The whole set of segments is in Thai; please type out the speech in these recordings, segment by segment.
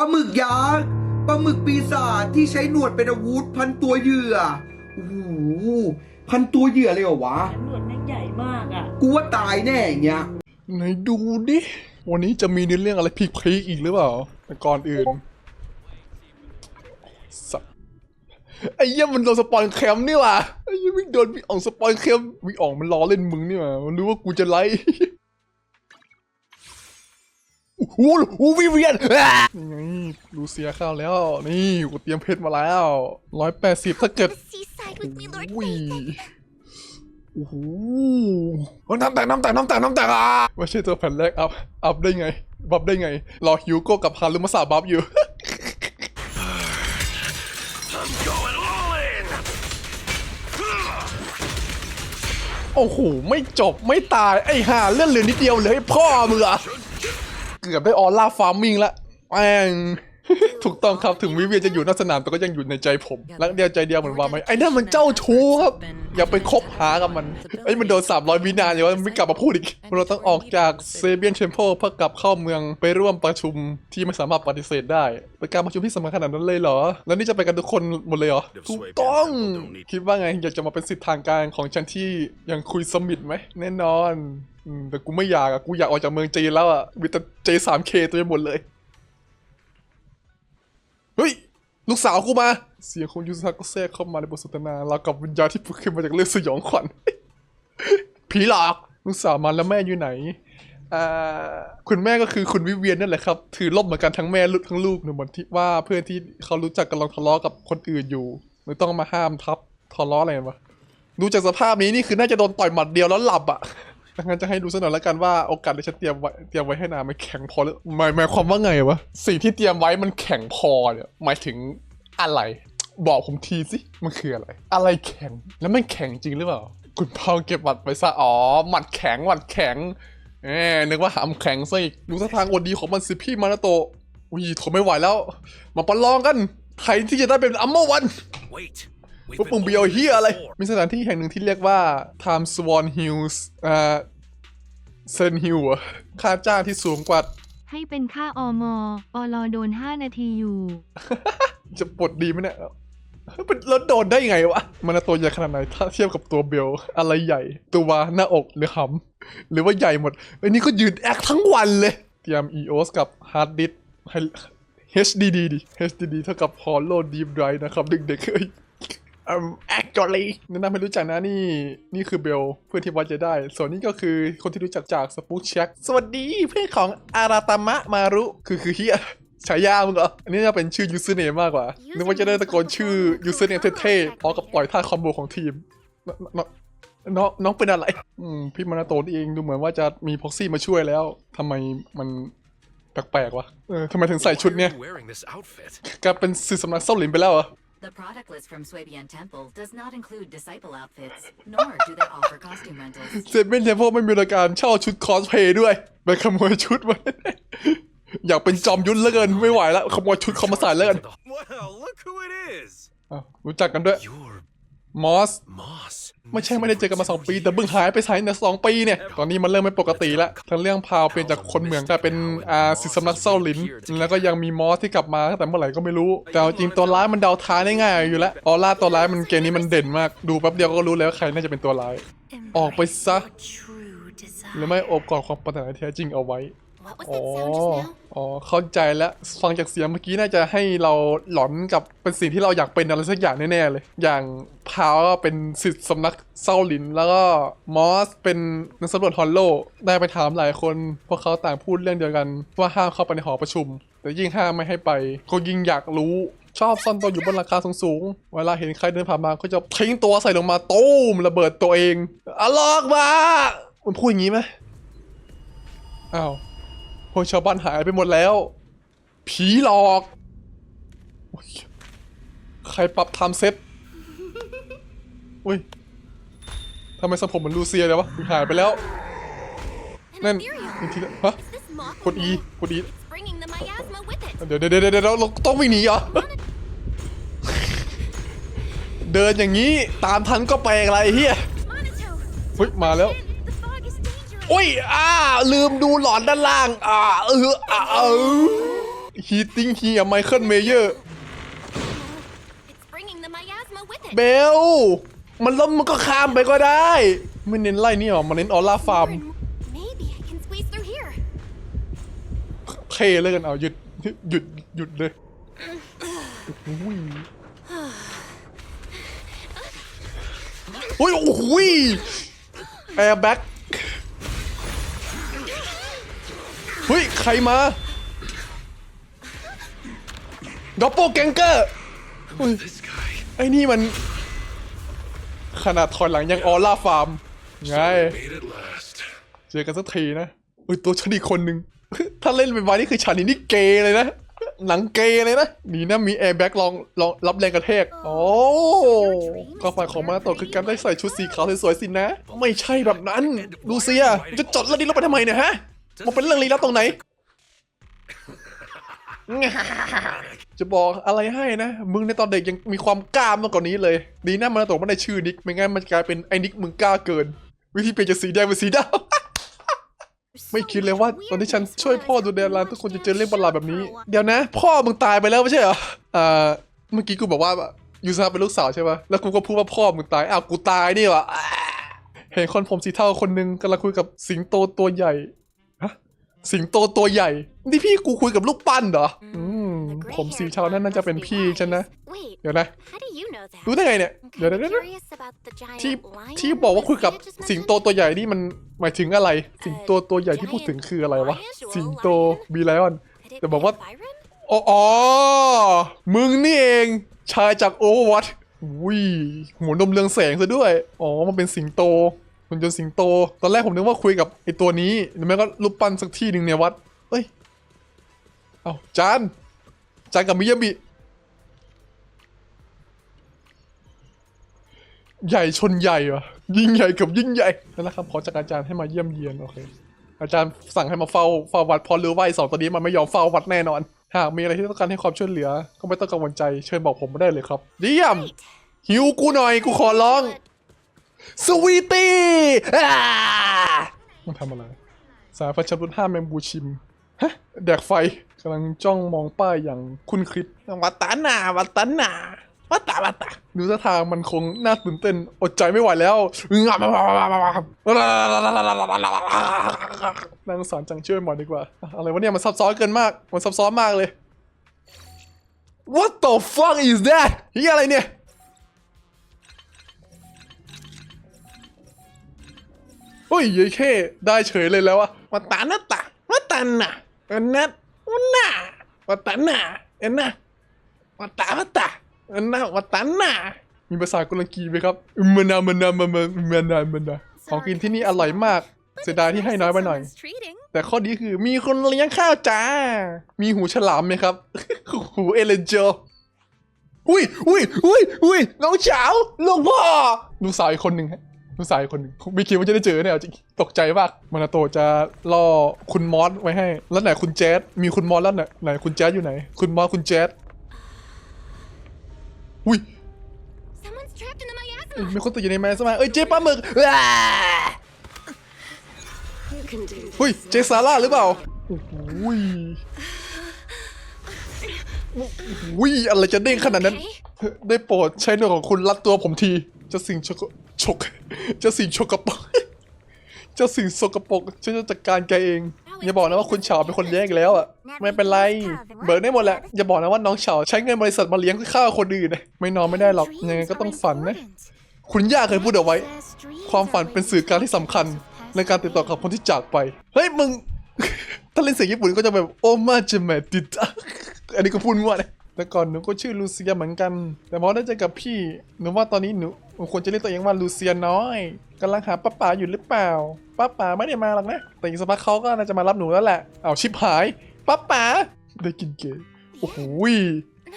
ปลาหมึกยักษ์ปลาหมึกปีศาจที่ใช้หนวดเป็นอาวุธพันตัวเหยื่อโอ้โหพันตัวเหยื่อเลยเหรอวะ หนวดแม่งใหญ่มากอะ กูว่าตายแน่อย่างเงี้ย ไหนดูดิ วันนี้จะมีเนื้อเรื่องอะไรพีคๆอีกหรือเปล่า แต่ก่อนอื่นสัตว์ไอ้เหี้ยมันโดนสปอยแคมป์นี่หว่ะไอ้เหี้ยไม่โดนวิอ่องสปอยแคมป์วิอ่องมันล้อเล่นมึงนี่หว่ามันรู้ว่ากูจะไล่โอ้โหโอ้โหวิเวียนอะนี่ลูเซียเข้าแล้ว นี่กูเตรียมเพชรมาแล้วร้อยแปดสิบถ้าเกิด The seaside with me, Lord อุ้ย Nathan. โอ้โหน้ำแตกน้ำแตกน้ำแตกน้ำแตกอะไม่ใช่ตัวแผ่นแรกอัพอัพได้ไง บัฟได้ไงรอฮิวโก้กับฮารุมาสาบัฟอยู่โอ้โห ไม่จบไม่ตาย ไอ้ห่าเลื่อนเหลือนิดเดียวเหลยพ่อมึงอะ เกือบได้ออร่าฟาร์มิงละแม่งถูกต้องครับถึงวิเวียนจะอยู่นอกสนามแต่ก็ยังอยู่ในใจผมรักเดียวใจเดียวเหมือนว่าไหมไอ้นั่นมันเจ้าชู้ครับ อย่าไปคบหากับมันไอ้มันโดน300วินาทีว่าไม่กลับมาพูดอีก เราต้องออกจากเซเบียนเชมเพลเพื่อกลับเข้าเมืองไปร่วมประชุมที่ไม่สามารถปฏิเสธได้เป็นการประชุมที่สำคัญขนาดนั้นเลยเหรอ แล้วนี่จะไปกันทุกคนหมดเลยเหรอถูกต้อง คิดว่าไงอยากจะมาเป็นสิทธิ์ทางการของฉันที่ยังคุยสมิธไหมแน่นอน แต่กูไม่อยากอะกูอยากออกจากเมืองจีนแล้วอะมีแต่เจสามเคตัวไปหมดเลย เฮ้ย ลูกสาวกูมา เสียงของยูซาก็แทรกเข้ามาในบทสนทนาเรากับวิญญาณที่พุ่งขึ้นมาจากเรื่องสยองขวัญผีหลอกลูกสาวมาแล้วแม่อยู่ไหนอคุณแม่ก็คือคุณวิเวียนนั่นแหละครับ ถือล่มเหมือนกันทั้งแม่ทั้งลูกเนี่ยเหมือนที่ว่าเพื่อนที่เขารู้จักกำลังทะเลาะกับคนอื่นอยู่เลยต้องมาห้ามทับทะเลาะอะไรกันวะดูจากสภาพนี้นี่คือน่าจะโดนต่อยหมัดเดียวแล้วหลับอะ ดังนั้นจะให้ดูสักหน่อยแล้วกันว่าโอกาสที่ฉันเตรียมไว้เตรียมไว้ให้นานมันแข็งพอหรือหมายหมายความว่าไงวะสิ่งที่เตรียมไว้มันแข็งพอเนี่ยหมายถึงอะไร บอกผมทีสิมันคืออะไร อะไรแข็งแล้วมันแข็งจริงหรือเปล่า คุณพ่อเก็บหมัดไปซะอ๋อหมัดแข็งหมัดแข็งเอ๊นึกว่าหามแข็งซะอีกดูท่าทางอวดดีของมันสิพี่มานาโตะอุ้ยทนไม่ไหวแล้ว มาประลองกันใครที่จะได้เป็นอัมเมอร์วัน Wait. We've พวก been มึงเบียว waiting เฮียอะไร for. มีสถานที่แห่งหนึ่งที่เรียกว่า Time Swan Hills อ่า เซนฮิลอะค่าจ้างที่สูงกว่า ให้เป็นค่าอมอลโดน 5 นาทีอยู่ จะปลดดีไหมเนี่ยเป็นแล้วโดนได้ไงวะ มันตัวใหญ่ขนาดไหนถ้าเทียบกับตัวเบล อะไรใหญ่ ตัวหน้าอกหรือหำหรือว่าใหญ่หมดไอ้นี่ก็ยืนแอคทั้งวันเลย เตรียม EOS กับ Hard Disk ให้ HDD ดิ HDD เท่ากับ Hollow Deep Drive นะครับ เด็กๆเอ้ย um actually แนะนำให้รู้จักนะนี่ นี่คือเบลเพื่อนที่ไวัดจะได้ ส่วนนี้ก็คือคนที่รู้จักจากสปูชเช็คสวัสดีเพื่อนของอาราตามะมารุ คือคือเฮียฉายามึงเหรอ อันนี้จะเป็นชื่อ username มากกว่า นึกว่าจะได้ตะโกนชื่อ username เท่ๆพร้อมกับปล่อยท่าคอมโบของทีมนนน้องน้องเป็นอะไร อืม พี่มานาโตนเองดูเหมือนว่าจะมีพ็อกซี่มาช่วยแล้วทำไมมันแปลกๆวะ เออทำไมถึงใส่ชุด Why are เนี้ย you wearing this outfit? กลายเป็นสื่อสำนักเศร้าหลินไปแล้วเหรอ The product list from Swabian Temple does not include disciple outfits, nor do they offer costume rentals. เซเว่นเทมเพลไม่มีรายการเช่าชุดคอสเพลย์ด้วยไปขโมยชุดมา อยากเป็นจอมยุทธเหลือเกินไม่ไหวแล้วขโมยชุดเขามาใส่แล้วกัน Well, look who it is. อ้าวรู้จักกันด้วย You're มอส Moss. ไม่ใช่ไม่ได้เจอกันมาสองปี แต่เพิ่งหายไปสายในสองปีเนี่ย ตอนนี้มันเริ่มไม่ปกติแล้วทั้งเรื่องพาวเปลี่ยนจากคนเหมืองกลายเป็นอาสิสำนักเศร้าหลิน แล้วก็ยังมีมอสที่กลับมาตั้งแต่เมื่อไหร่ก็ไม่รู้ แต่เอาจริงตัวร้ายมันเดาท้ายได้ง่ายอยู่แล้วออร่าตัวร้ายมันเกมนี้มันเด่นมาก ดูแป๊บเดียวก็รู้แล้ววาใครน่าจะเป็นตัวร้าย ออกไปซะ True desire. หรือไม่โอบกอดความปรารถนาที่แท้จริงเอาไว้ What was อ๋อ that sound just now? อ๋อ เข้าใจแล้ว ฟังจากเสียงเมื่อกี้น่าจะให้เราหลอนกับเป็นสิ่งที่เราอยากเป็นอะไรสักอย่างแน่ๆเลย อย่างพาวก็เป็นสิทธิ์สำนักเซาหลิน แล้วก็มอสเป็นนักสำรวจฮอลโลได้ไปถามหลายคน พวกเขาต่างพูดเรื่องเดียวกัน ว่าห้ามเข้าไปในหอประชุม แต่ยิ่งห้ามไม่ให้ไป ก็ยิ่งอยากรู้ ชอบซ่อนตัวอยู่บนหลังคาสูงๆ เวลาเห็นใครเดินผ่านมาก็จะทิ้งตัวใส่ลงมาตูมระเบิดตัวเองอะลอกมามันพูดอย่างนี้ไหมอ้าว พวกชาวบ้านหายไปหมดแล้ว ผีหลอกโอ้ยใครปรับไทม์เซ็ตอุ้ยทำไมสมผมเหมือนลูเซียเลยวะหายไปแล้ว นั่น Ethereal. นี่ทีละฮะ Is this moth กด E กด E It's bringing the miasma with it. เดี๋ยวเดี๋ยวเดี๋ยวเดี๋ยวเราต้องวิ่งหนีเหรอ เดินอย่างนี้ตามทันก็แปลกอะไรเฮีย Monito. เฮ้ยมาแล้ว อุ้ยอ่า ลืมดูหลอดด้านล่าง อ่า เอออ่าเออ he think he a Michael Mayer It's bringing the miasma with it. เบล มันล้มมันก็ข้ามไปก็ได้ ไม่เน้นไล่นี่หรอ มันเน้นออร่าฟาร์ม Maybe I can squeeze through here. เทเลยกันเอาหยุดหยุดหยุดเลยอุ้ยอุ้ยโอ้โหแอร์แบ็ก เฮ้ย ใครมาด็อปโปแกงเกอร์ This guy. ไอ้นี่มัน ขนาดถอยหลังยังออร่าฟาร์ม ไง Made it last. เจอกันสักทีนะอุ้ยตัวฉันอีกคนนึง ถ้าเล่นเป็นวายนี่คือฉันนี่นี่เกย์เลยนะ หนังเกย์เลยนะ นี่นะมีแอร์แบ็กรองรองรับแรงกระแทก โอ้ก็ฝ่ายของมาโตะคือการได้ใส่ชุดสีขาวสวยๆสินะ ไม่ใช่แบบนั้น ลูเซีย จะจดเรื่องนี้ลงไปทำไมเนี่ยฮะ มันเป็นเรื่องลี้ลับตรงไหน จะบอกอะไรให้นะ มึงในตอนเด็กยังมีความกล้ามากกว่านี้เลย ดีนะมันตะไม่ได้ชื่อนิก ไม่งั้นมันกลายเป็นไอ้นิกมึงกล้าเกิน วิธีเปลี่ยนจากสีแดงเป็นสีดำไม่คิดเลยว่าตอนที่ฉันช่วยพ่อดูแลร้านทุกคนจะเจอเรื่องประหลาดแบบนี้ เดี๋ยวนะ พ่อมึงตายไปแล้วไม่ใช่เหรออ่าเมื่อกี้กูบอกว่ายูซาเป็นลูกสาวใช่ปะแล้วกูก็พูดว่าพ่อมึงตาย อ้าวกูตายนี่วะอ่าเห็นคนผมสีเทาคนหนึงกำลังคุยกับสิงโตตัวใหญ่ สิงโตตัวใหญ่ นี่พี่กูคุยกับลูกปั้นเหรอ อืม The ผมสี gray-haired เทานั่นน่าจะเป็น one must พี่ be ฉันนะ wise. Wait, เดี๋ยวนะ how do you know that? รู้ได้ไงเนี่ย I'm เดี๋ยว kinda เดี๋ยวเดี๋ยว curious about the giant ที่ lion ที่บอกว่าคุยกับ Lucia just สิงโต mentioned. ตัวใหญ่นี่มันหมายถึงอะไร สิงโตตัวใหญ่ที่พูดถึงคืออะไรวะ สิงโตบีไลออน Could it แต่ be บอกว่า Byron? อ๋ออ๋อ มึงนี่เอง ชายจากโอเวอร์วัตวิหัวนมเรืองแสงซะด้วย อ๋อ มันเป็นสิงโต หุ่นยนต์สิงโต ตอนแรกผมนึกว่าคุยกับไอตัวนี้หรือไม่ก็รูปปั้นสักที่หนึ่งในวัด เอ้ย เอาจาน จานกับมิยาบิ ใหญ่ชนใหญ่วะยิ่งใหญ่กับยิ่งใหญ่ นั่นแหละครับขอจากอาจารย์ให้มาเยี่ยมเยียน โอเค อาจารย์สั่งให้มาเฝ้าเฝ้าวัดพอรู้ว่าไอ้สองตัวนี้มันไม่ยอมเฝ้าวัดแน่นอน หากมีอะไรที่ต้องการให้ความช่วยเหลือ ก็ไม่ต้องกังวลใจ เชิญบอกผมมาได้เลยครับ เยี่ยมหิวกูหน่อย กูขอร้อง สวีตี้อ่ามันทำอะไร สายไฟชับรุ่นห้าแมมบูชิม ฮะ แดกไฟกำลังจ้องมองป้ายอย่างคุ้นคิดวัตตานาวัตตานาวัตตาวัตตาดูท่าทางมันคงน่าตื่นเต้น อดใจไม่ไหวแล้วงับนางสารจังช่วยหมอดีกว่า อะไรวะเนี่ยมันซับซ้อนเกินมาก มันซับซ้อนมากเลย What the fuck is that เฮียอะไรเนี่ย โอ้ยยัยเข้ได้เฉยเลยแล้วอะวัตานาตะวัตานาเอ็นนัทวันน่าวัตานาเอ็นนะวัตาวัตาเอ็นนะวัตานามีภาษากุลกีไหมครับมันนามันนามันามันนามันนาของกินที่นี่อร่อยมาก เสียดายที่ให้น้อยไปหน่อย แต่ข้อดีคือมีคนเลี้ยงข้าวจ้า มีหูฉลามไหมครับ หูเอเลนเจอร์อุ้ยอุ้ยอุ้ยอุ้ยน้องสาวลูกพ่อลูกสาวอีกคนหนึ่งฮะ ลูกสาวอีกคนหนึ่งไม่คิดว่าจะได้เจอเนี่ยเอาจริงตกใจมากมานาโตะจะล่อคุณมอสไว้ให้ แล้วไหนคุณแจ๊ดมีคุณมอสแล้วไหนไหนคุณแจ๊ดอยู่ไหน คุณมอสคุณแจ๊ดอุ้ย Someone's trapped in the เอ้ย miasma. มีคนติดอยู่ในแมสมาเอ้ยเจ๊ปลาหมึกว้า You can do อุ้ยเจซาร่าหรือเปล่าโอ้โหยวิอะไรจะเด้งขนาดนั้น ได้โปรดใช้หน่วยของคุณรัดตัวผมทีเจะสิ่ง ชกชกเจะสิ่งชกกระปรกเจะสิ่งสกปรกฉันจะจัดการแกเอง อย่าบอกนะว่าคุณเฉาเป็นคนเลี้ยงอีกแล้วอะ ไม่เป็นไร เบิกได้หมดแหละ อย่าบอกนะว่าน้องเฉาใช้เงินบริษัทมาเลี้ยงข้าวคนอื่นนะไม่นอนไม่ได้หรอก ยังไงก็ต้องฝันนะ คุณย่าเคยพูดเอาไว้ ความฝันเป็นสื่อกลางที่สำคัญ ในการติดต่อกับคนที่จากไป เฮ้ยมึง ถ้าเล่นเสียงญี่ปุ่นก็จะแบบโอมาจิเมติตะอันนี้ก็พูดมั่วเลย แต่ก่อนหนูก็ชื่อลูเซียเหมือนกัน แต่พอได้เจอกับพี่หนูว่าตอนนี้หนูหนูควรจะเรียกตัวเองว่าลูเซียน้อยกำลังหาป้าป๋าอยู่หรือเปล่าป้าป๋าไม่ได้มาหรอกนะ แต่อีกสักพักเขาก็น่าจะมารับหนูแล้วแหละเอาชิบหายป้าป๋าได้กินเกย์โอ้โห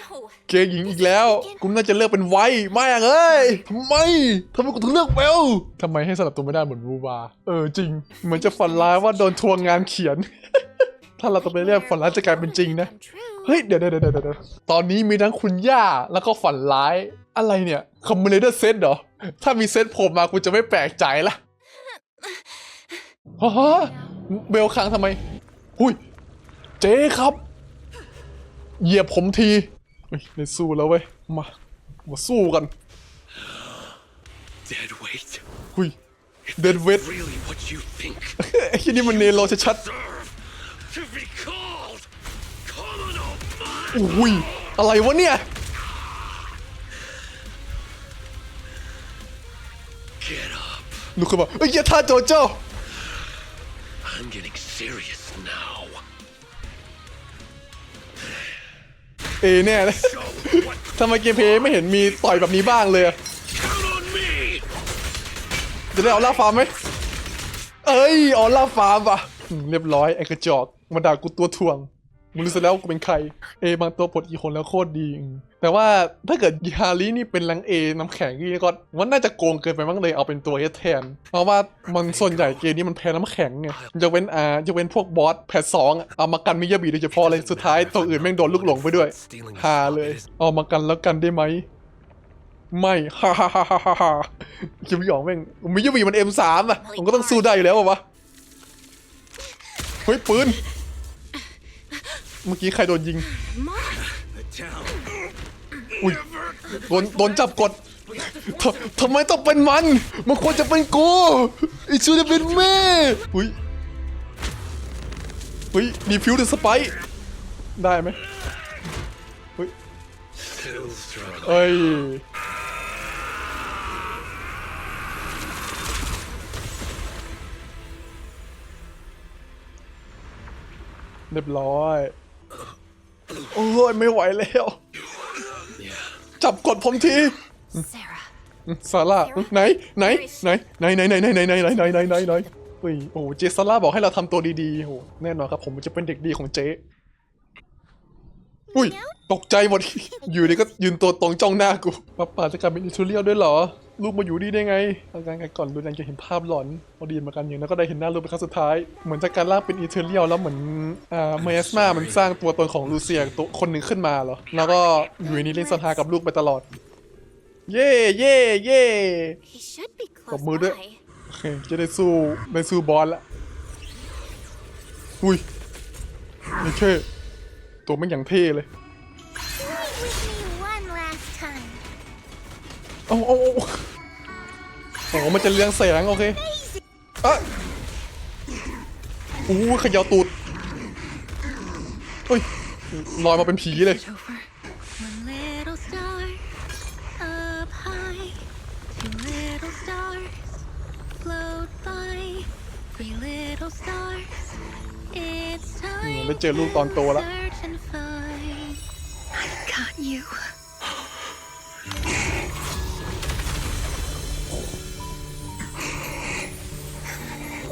No. เกย์หญิงอีกแล้วกูน่าจะเลือกเป็นไว้ไม่อะเอ้ยทำไมทำไมกูถึงเลือกเบลทำไมให้สลับตัวไม่ได้เหมือนบูบา เออจริง เหมือนจะฝันร้ายว่าโดนทวงงานเขียน ถ้าเราต้องไปเรียกฝันร้ายจะกลายเป็นจริงนะ Come true. เฮ้ย เดี๋ยวเดี๋ยวเดี๋ยวเดี๋ยวตอนนี้มีทั้งคุณย่าแล้วก็ฝันร้าย อะไรเนี่ยคอมมูเลเตอร์เซตเหรอ ถ้ามีเซตผมมากูจะไม่แปลกใจละฮะเบลค้างทำไม หุยเจ๊ครับ เหยียบผมทีเฮ้ยได้สู้แล้วเว้ย มา มาสู้กัน Dead weight. หุยเดนเวท Really what you think? ไอ้ที่นี่มันเนโรชัด Serve to be called Komono ๆ อุ้ยอะไรวะเนี่ย Get up. ลูกขึ้นมาเอ้ยอย่าท่าโจโจ้ I'm getting serious now. เอแน่เลย Show what ทำไมเกมเพลย์ไม่เห็นมีต่อยแบบนี้บ้างเลยอะ count on me. จะได้ออล่าฟาร์มไหม เอ้ยออล่าฟาร์มอะอืมเรียบร้อยไอ้กระจอก มาด่ากูตัวถ่วงมึงรู้สึกแล้วกูเป็นใคร เอบางตัวปลดอีคนแล้วโคตรดี แต่ว่าถ้าเกิดยาลีนี่เป็นลังเอน้ำแข็งนี่ก็มันน่าจะโกงเกินไปมั้งเลยเอาเป็นตัวเอสแทน เพราะว่ามันส่วนใหญ่เกมนี้มันแพ้น้ำแข็งไงจะเว้นอ่าจะเว้นพวกบอสแพทสองเอามากันมิยาบิโดยเฉพาะเลยสุดท้ายตัวอื่นแม่งโดนลูกหลงไปด้วยฮาเลย เอามากันแล้วกันได้ไหมไม่ฮ่าฮ่าฮ่าฮ่าฮ่าฮ่าคิมยองแม่งมิยาบิมัน M3 อะผมก็ต้องสู้ได้อยู่แล้วอะวะเฮ้ยปืน เมื่อกี้ใครโดนยิง The town. อุ้ยโดนโดนจับกดทำทำไมต้องเป็นมัน มันควรจะเป็นกูไอชูจะเป็นแม่อุ้ยเฮ้ยดีฟิวเดอะสไปได้ไหมเฮ้ย Still struggling. เอ้ยเรียบร้อยโอ้ยไม่ไหวแล้ว Yeah. จับกดผมที Sarah. ซาร่าไหนไหนไหนไหนไหนไหนไหนไหนไหนไหนไหนไหนไหนเฮ้ยโอ้โหเจซาร่าบอกให้เราทำตัวดีๆโอ้โหแน่นอนครับ ผมจะเป็นเด็กดีของเจ๊อุ้ยตกใจหมด อยู่ดีก็ยืนตัวตรงจ้องหน้ากูป้าป่าจะกลายเป็นอิทูเรียลด้วยเหรอ ลูกมาอยู่นี่ได้ไงอาการกันก่อนดูนันจะเห็นภาพหลอนพอดีมือนกันอย่างนั้นก็ได้เห็นหน้าลูกเป็นครั้งสุดท้าย เหมือนจากการล่างเป็นอิทูเรียลแล้วเหมือนอ่าเมสมามันสร้างตัวตนของลูเซียตัวคนหนึ่งขึ้นมาเหรอ แล้วก็อยู่ในนี้เล่นซนฮากับลูกไปตลอด เย่เย่เย่ He should be close Còn mưa đấy. by. โอเคจะได้สู้ได้สู้บอสละอุ้ยนี่เท่ตัวมันอย่างเท่เลย อาเอาเอาโอ้โหมันจะเลี้ยงแสงโอเคอะอู้เขยาวตูดเฮ้ยลอยมาเป็นผีเลย One little star up high, two little stars float by, three little stars. It's อืม time ได้เจอลูกตอนโตแล้ว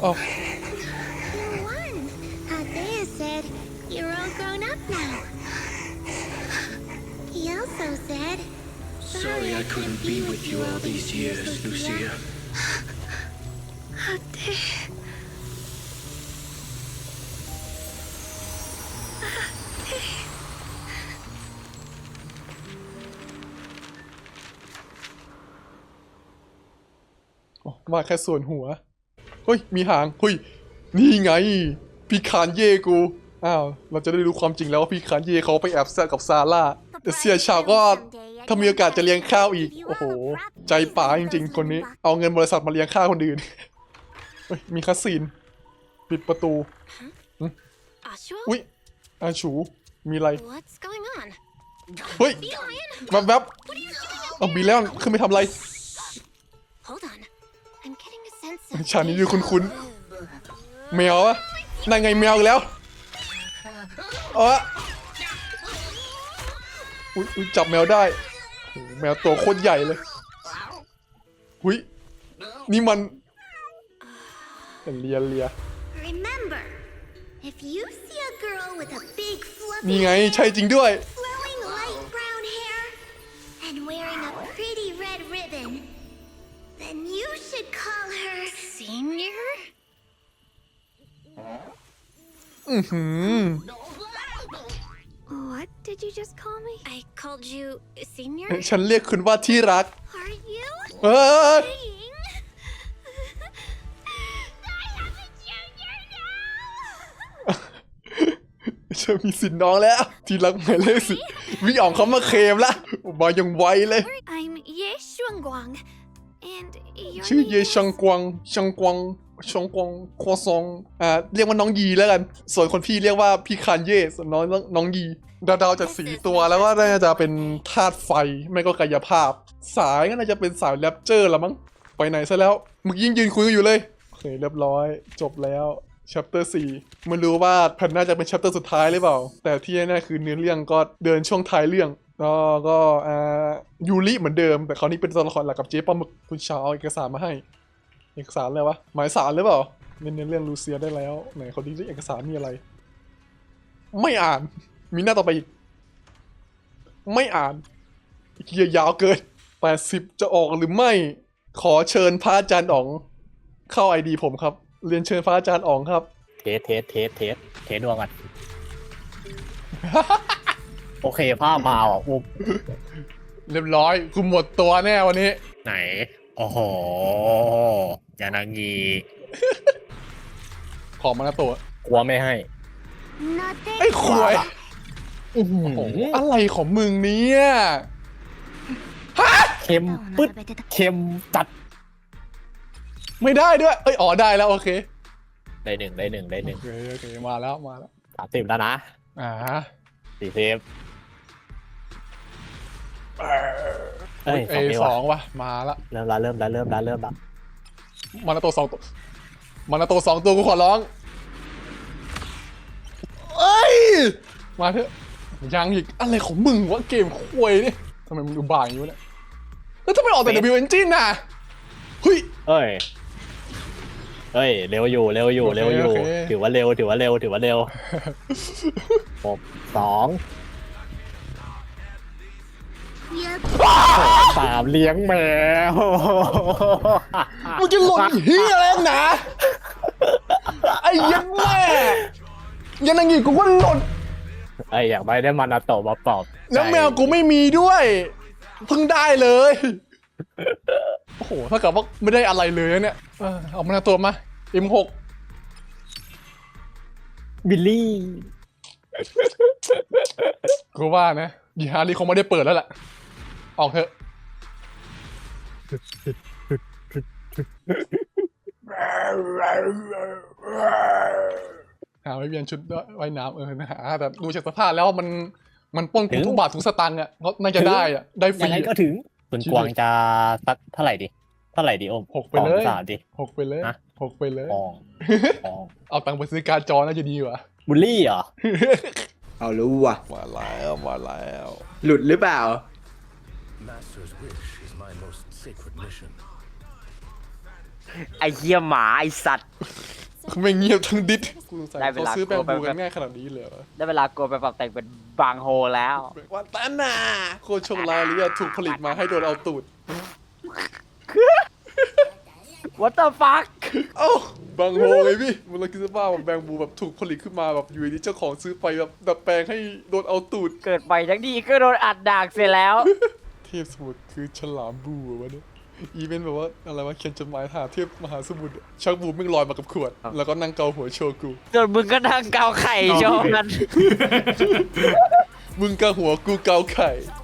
search and find. I got you. อ้าว You won. Isaiah said you're all grown up now. He also said. Sorry I couldn't be with you all these years, Lucia. How dare. อ๋อมาแค่ส่วนหัว เ ฮ้ย มีหาง เฮ้ย นี่ไง พี่คานเย่กู อ้าว เราจะได้รู้ความจริงแล้วว่าพี่คานเย่เขาไปแอบแซะกับซาร่า แต่เสียชาวก็ถ้ามีโอกาสจะเลี้ยงข้าวอีก โอ้โห ใจป๋าจริง ๆ คนนี้ เอาเงินบริษัทมาเลี้ยงข้าวคนอื่น เฮ้ย มีคัสซีนปิดประตู Ashua? อุ๊ยอาชู มีอะไร What's going on? เฮ้ย Lion? แวบแวบเอาบีแล้วขึ้นไปทำอะไร ฉากนี้ดูคุ้นๆแมวอะนั่นไงแมวอีกแล้วเอออุ๊ยอุ๊ยจับแมวได้โอ้โหแมวตัวโคตรใหญ่เลยหุยนี่มันเลียเลีย Remember, if you see a girl with a big นี่ fluffy ไงใช่จริงด้วย then you should call her Senior. อือหือ What did you just call me? I called you Senior. ฉันเรียกคุณว่าที่รัก Are you เอ้ย saying I am a junior now? จะมีสินน้องแล้ว ที่รักหมายเลขสิวิอ่องเขามาเคลมละมายังไวเลย I'm Ye Shuangguang, and your ชื่อเยชังกวางชังกวางชงกวางคอซองอ่าเรียกว่าน้องยีแล้วกัน ส่วนคนพี่เรียกว่าพี่คานเย่ส่วนน้องน้องยีดาวๆจากสีตัวแล้วก็น่าจะเป็นธาตุไฟไม่ก็กายภาพ สายก็น่าจะเป็นสายแรปเจอร์ละมั้งไปไหนซะแล้วมึงยิ่งยืนคุยกันอยู่เลยโอเคเรียบร้อยจบแล้ว chapter 4ไม่รู้ว่าแผ่นน่าจะเป็น chapter สุดท้ายหรือเปล่า แต่ที่แน่ๆคือเนื้อเรื่องก็เดินช่วงท้ายเรื่อง ก็ก็อ่ายูริเหมือนเดิม แต่คราวนี้เป็นตัวละครหลักกับเจ๊ปลาหมึกคุณชาวเอาเอกสารมาให้ เอกสารอะไรวะหมายสารหรือเปล่าเน้นเรื่องลูเซียได้แล้วไหนเขาดีเอกสารมีอะไร ไม่อ่าน มีหน้าต่อไปอีก ไม่อ่านเกียยาวเกินแปดสิบจะออกหรือไม่ ขอเชิญพระอาจารย์อ๋อง เข้าไอดีผมครับ เรียนเชิญพระอาจารย์อ๋องครับ เทสเทสเทสเทสเทสดวงก่อน โอเคภาพมาอะปุ๊บเรียบร้อยกูหมดตัวแน่วันนี้ ไหน โอ้โหยานางีขอมาหน้าตัวกลัวไม่ให้ Nothing. ไอ้ขวยอื้อหือโอ้โหอะไรของมึงเนี่ยเค็ม Oh, ปึ๊ด not a bit of เค็มจัด ไม่ได้ด้วย เอ้ยอ๋อได้แล้วโอเค ได้หนึ่งได้หนึ่งได้หนึ่งโอเคโอเคมาแล้วมาแล้วสามสิบแล้วนะอ่าสี่สิบ เอ้ยเอสองเอวสอะองว่ะมาละเริ่มละเริ่มละเริ่มละเริ่มละมานาโตสองตัวมานาโตสองตัวกูขอร้องเอ้ยมาเถอะยังอีกอะไรของมึงวะเกมควยเนี่ยทำไมมึงดูบ่ายอย่างนี้วะเนี่ยแล้วทำไมออกแต่ W Engine น่ะเฮ้ยเอ้ยเอ้ยเร็วอยู่เร็วอยู่โอเคเร็วอยู่โอเคถือว่าเร็วถือว่าเร็วถือว่าเร็วหกสอง Yep. สามเลี้ยงแมวมึงจะหล่นเฮียอะไรนักหนาไอ้ยันแม่ยันนังอีกกูก็หล่นไอ้อยากไปได้มานาโตะมาปลอบแล้วแมวกูไม่มีด้วยเพิ่งได้เลยโอ้โหถ้ากับว่าไม่ได้อะไรเลยนะเนี่ยเออเอามาหน้าตัวมา M6 บิลลี่กูว่านะยีฮารีคงไม่ได้เปิดแล้วแหละ ออกเถอะ หาไม่เปลี่ยนชุดว่ายน้ำเออนะหาแต่ดูจากสภาพแล้วมันมันปล้นกูถึงทุกบาททุกสตังค์อะเพราะน่าจะได้อะได้ฟยัรีงไงก็อะถึงคุณชิบกวางจะสักเท่าไหร่ดีเท่าไหร่ดีโอมหกไปเลยสองสามดิหกไปเลยฮะหกไปเลยปองปองเอาตังค์ไปซื้อการ์ดจอน่าจะดีกว่าบุลลี่เหรอเอารู้ว่ะมาแล้วมาแล้ว หลุดหรือเปล่า Master's wish is my most sacred mission. ไอ้เหี้ยหมาไอ้สัตว์ ไม่เงียบทั้งดิสกูสงสัยได้เวเขาลาซื้อแปลกูไป บูกันง่ายขนาดนี้เลยเหรอได้เวลากูไปปรับแต่งเป็นบางโฮแล้วว่าตาหนาโคตรโชคร้ายเลยอะถูกผลิตมาให้โดนเอาตูด What the fuck เอ้าบางโฮไงพี่มันเลยคิดว่าแบบแบงบูแบบถูกผลิตขึ้นมาแบบอยู่ดีๆเจ้าของซื้อไปแบบดัดแปลงให้โดนเอาตูด เกิดไปทั้งดีก็โดนอัดดากเสียแล้ว เทพสมุทรคือฉลามบูอะวะเนี่ยอีเวนต์แบบว่าอะไรวะเขียนจดหมายหาเทพมหาสมุทรอะชักบูมึงลอยมากับขวด แล้วก็นั่งเกาหัวโชว์กู จนมึงก็นั่งเกาไข่โชว์กัน มึงเกาหัวกูเกาไข่